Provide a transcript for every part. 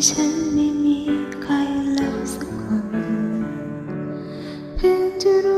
ที่ฉันไม่มีใครแล้วสักคนเพื่อจะรู้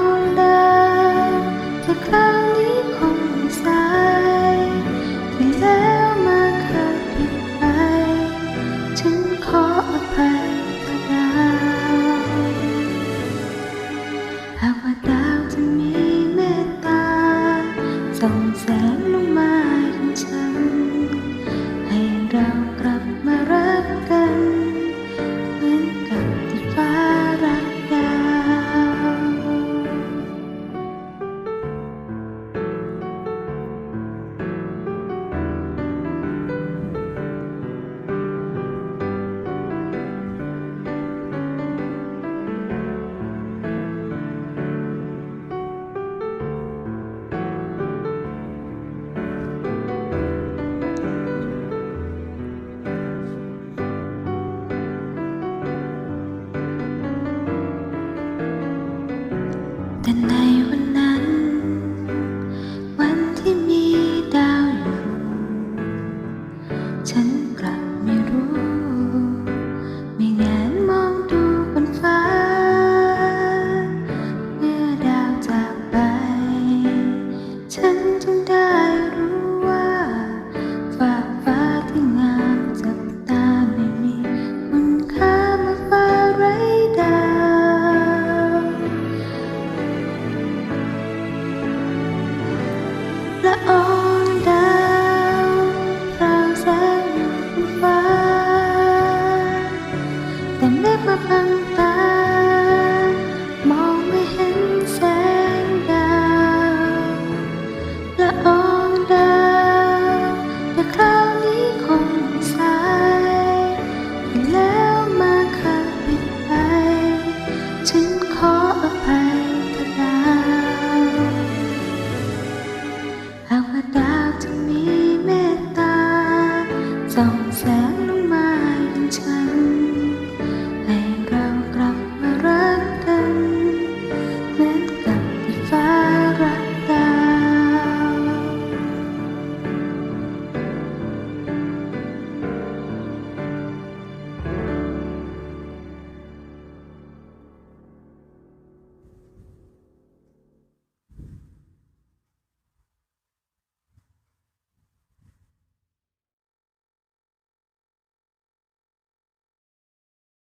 akan 的那。